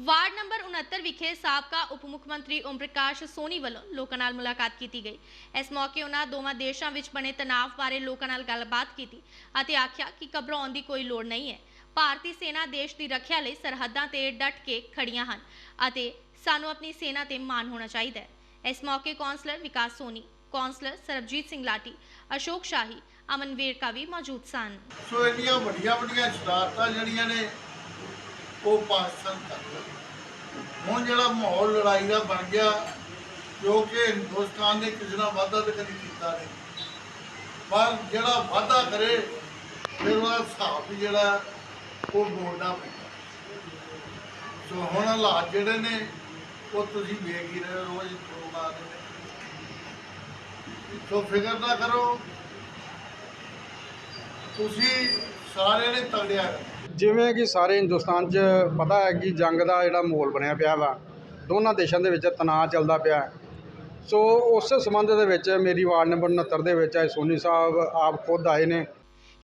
Ward number 69 ਵਿਖੇ ਸਾਬਕਾ ਉਪ ਮੁੱਖ ਮੰਤਰੀ ਓਮ ਪ੍ਰਕਾਸ਼ ਸੋਨੀ ਵੱਲੋਂ ਲੋਕਾਂ ਨਾਲ ਮੁਲਾਕਾਤ ਕੀਤੀ ਗਈ। ਇਸ ਮੌਕੇ ਉਹਨਾਂ ਦੋਵਾਂ ਦੇਸ਼ਾਂ ਵਿੱਚ ਬਣੇ ਤਣਾਅ ਬਾਰੇ ਲੋਕਾਂ ਨਾਲ ਗੱਲਬਾਤ ਕੀਤੀ ਅਤੇ ਆਖਿਆ ਕਿ ਘਬਰਾਉਣ ਦੀ ਕੋਈ ਲੋੜ ਨਹੀਂ ਹੈ। ਭਾਰਤੀ ਸੈਨਾ ਦੇਸ਼ ਦੀ ਰੱਖਿਆ ਲਈ ਸਰਹੱਦਾਂ ਤੇ ਡਟ ਕੇ ਖੜੀਆਂ ਹਨ ਅਤੇ ਸਾਨੂੰ ਆਪਣੀ ਸੈਨਾ ਤੇ ਮਾਣ ਹੋਣਾ ਚਾਹੀਦਾ ਹੈ। ਇਸ ਮੌਕੇ ਕੌਂਸਲਰ ਵਿਕਾਸ ਸੋਨੀ, ਕੌਂਸਲਰ ਸਰਬਜੀਤ ਸਿੰਘ ਲਾਟੀ, ਅਸ਼ੋਕ ਸ਼ਾਹੀ ਅਮਨ ਵੇਰਕਾ ਵੀ ਮੌਜੂਦ ਸਨ। ਸੋ ਇੰਨੀਆਂ ਵੱਡੀਆਂ ਵੱਡੀਆਂ ਸ਼ਰਾਰਤਾਂ ਜਿਹੜੀਆਂ ਨੇ ਉਹ ਪਾਕਿਸਤਾਨ ਕਰਦਾ ਹੁਣ ਜਿਹੜਾ ਮਾਹੌਲ ਲੜਾਈ ਦਾ ਬਣ ਗਿਆ ਜੋ ਕਿ ਹਿੰਦੁਸਤਾਨ ਨੇ ਕਿਸੇ ਨਾਲ ਵਾਅਦਾ ਤਾਂ ਕਦੀ ਕੀਤਾ ਨਹੀਂ। ਪਰ ਜਿਹੜਾ ਵਾਅਦਾ ਕਰੇ ਫਿਰ ਉਹਦਾ ਹਿਸਾਬ ਜਿਹੜਾ ਉਹ ਮੋੜਨਾ ਪੈਂਦਾ। ਸੋ ਹੁਣ ਹਾਲਾਤ ਜਿਹੜੇ ਨੇ ਉਹ ਤੁਸੀਂ ਵੇਖ ਹੀ ਰਹੇ ਹੋ, ਰੋਜ਼ ਪ੍ਰੋਗਰਾਮ ਆਉਂਦੇ ਸੋ ਫਿਕਰ ਨਾ ਕਰੋ। ਤੁਸੀਂ ਸਾਰਿਆਂ ਨੇ ਤਗੜਿਆ ਜਿਵੇਂ ਕਿ ਸਾਰੇ ਹਿੰਦੁਸਤਾਨ 'ਚ ਪਤਾ ਹੈ ਕਿ ਜੰਗ ਦਾ ਜਿਹੜਾ ਮਾਹੌਲ ਬਣਿਆ ਪਿਆ ਵਾ, ਦੋਨਾਂ ਦੇਸ਼ਾਂ ਦੇ ਵਿੱਚ ਤਣਾਅ ਚੱਲਦਾ ਪਿਆ ਸੋ ਉਸ ਸੰਬੰਧ ਦੇ ਵਿੱਚ ਮੇਰੀ ਵਾਰਡ ਨੰਬਰ 69 ਦੇ ਵਿੱਚ ਆਏ ਸੋਨੀ ਸਾਹਿਬ, ਆਪ ਖੁਦ ਆਏ ਨੇ।